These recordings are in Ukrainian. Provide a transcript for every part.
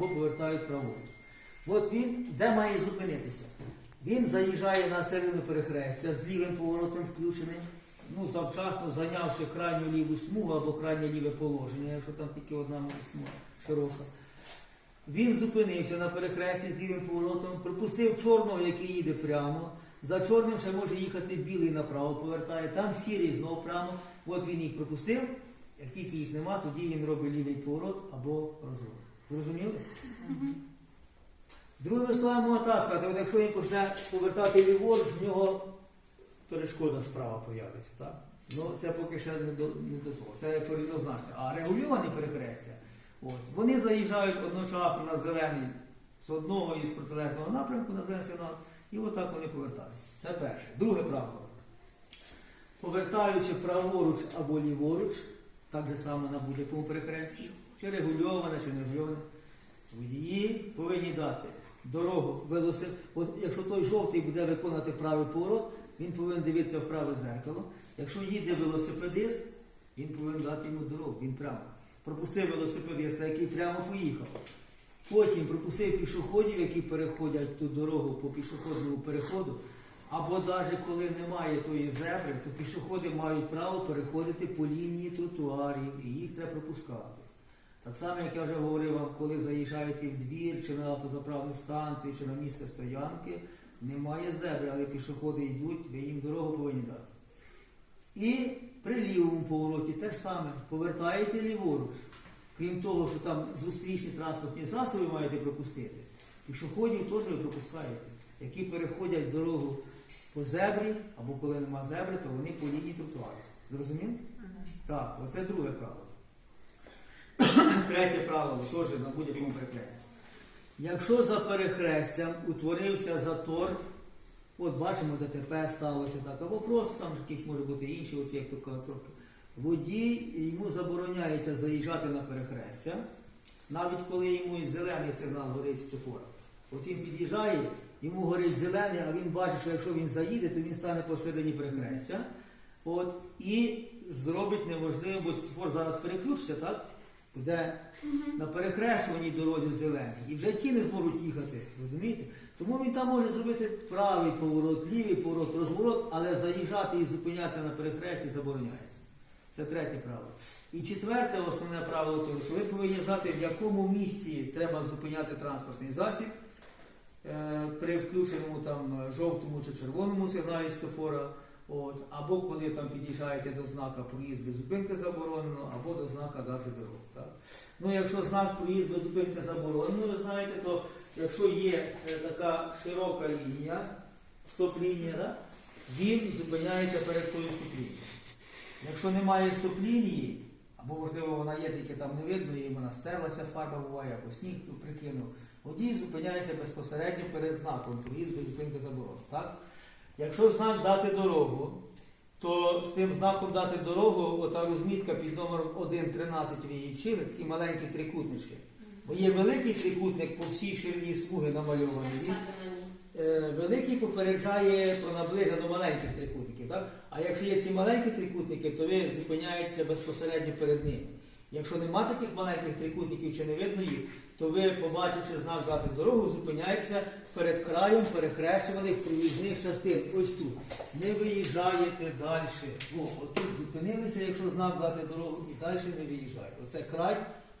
або повертають праворуч. От він де має зупинитися? Він заїжджає на середину перехрестя з лівим поворотом включеним, ну, завчасно зайнявши крайню ліву смугу або крайнє ліве положення, якщо там тільки одна смуга широка. Він зупинився на перехресті з лівим поворотом, пропустив чорного, який їде прямо. За чорним ще може їхати білий направо, повертає, там сірий знову прямо. От він їх пропустив. Як тільки їх нема, тоді він робить лівий поворот або розворот. Зрозуміли? Другими словами, можна так якщо він почне повертати ліворуч, в нього перешкода справа появиться. Так? Ну, це поки ще не до, не до того. Це якщо рівнозначно. А регульовані перехрестя, от, вони заїжджають одночасно на зелений з одного із протилежного напрямку на зелений сигнал, і отак вони повертають. Це перше. Друге правило. Повертаючи праворуч або ліворуч, так же само на будь-якому перехресті, чи регульоване, чи не регульоване, водії повинні дати дорогу велосипед. Якщо той жовтий буде виконувати правий поворот, він повинен дивитися в праве зеркало. Якщо їде велосипедист, він повинен дати йому дорогу, він прямо. Пропустив велосипедиста, який прямо поїхав. Потім пропустив пішоходів, які переходять ту дорогу по пішохідному переходу. Або навіть коли немає тої зебри, то пішоходи мають право переходити по лінії тротуарів і їх треба пропускати. Так само, як я вже говорив вам, коли заїжджаєте в двір, чи на автозаправну станцію, чи на місце стоянки, немає зебри, але пішоходи йдуть, ви їм дорогу повинні дати. І при лівому повороті те ж саме, повертаєте ліворуч. Крім того, що там зустрічні транспортні засоби маєте пропустити, пішоходів теж ви пропускаєте, які переходять дорогу по зебрі, або коли нема зебри, то вони по лінії тротуару. Зрозумів? Так, оце друге правило. Третє правило теж на будь-якому перехресті. Якщо за перехрестям утворився затор, от бачимо, ДТП сталося так, або просто там якісь може бути інші, ось як кажуть, трохи. Водій йому забороняється заїжджати на перехрестя, навіть коли йому і зелений сигнал горить світофора. От він під'їжджає, йому горить зелений, а він бачить, що якщо він заїде, то він стане посередині перехрестя. От, і зробить неможливо, бо світофор зараз переключиться, так? Буде на перехрещуваній дорозі зелений. І вже ті не зможуть їхати, розумієте? Тому він там може зробити правий поворот, лівий поворот, розворот, але заїжджати і зупинятися на перехресті забороняється. Це третє правило. І четверте основне правило того, що ви повинні знати, в якому місці треба зупиняти транспортний засіб е, при включеному там е, жовтому чи червоному сигналі світофора, от, або коли там під'їжджаєте до знака проїзд без зупинки заборонено, або до знака дати дорогу. Так? Ну, якщо знак проїзд без зупинки заборонено, ви знаєте, то якщо є е, така широка лінія, стоп-лінія, да, він зупиняється перед тою стоп-лінією. Якщо немає стоп-лінії, або можливо вона є, тільки там не видно, і вона стерлася, фарба буває, або сніг прикинув, водій зупиняється безпосередньо перед знаком, проїзд без зупинки заборонено. Якщо знак дати дорогу, то з тим знаком дати дорогу, ота розмітка під номером 1.13 ви її вчили, такі маленькі трикутнички. Бо є великий трикутник по всій ширині смуги намальований. Е, великий попереджає про наближення до маленьких трикутників. Так? А якщо є ці маленькі трикутники, то ви зупиняєтеся безпосередньо перед ними. Якщо нема таких маленьких трикутників чи не видно їх, то ви, побачивши знак дати дорогу, зупиняєтеся перед краєм перехрещуваних проїзних частин. Ось тут. Не виїжджаєте далі. О, отут зупинилися, якщо знак дати дорогу, і далі не виїжджаєте. Оце край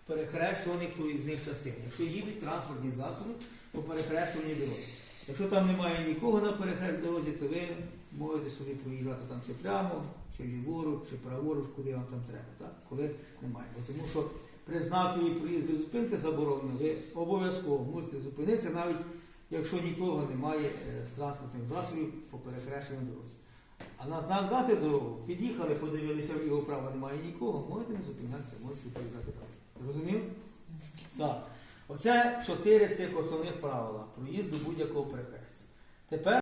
перехрещуваних проїзних частин. Якщо їдуть транспортні засоби по перехрещуванні дороги. Якщо там немає нікого на перехрещеній дорозі, то ви можете собі проїжджати там чи прямо, чи ліворуч, чи праворуч, куди вам там треба, так? коли немає. Бо тому що при знаковій проїзду зупинки заборонено, ви обов'язково мусите зупинитися, навіть якщо нікого немає е, з транспортних засобів по перехрещеній дорозі. А на знак дати дорогу, під'їхали, подивилися вліво вправо немає нікого, можете не зупинятися, можете поїхати далі. Зрозумів? Так. Оце чотири цих основних правила проїзду будь-якого перехрестя. Тепер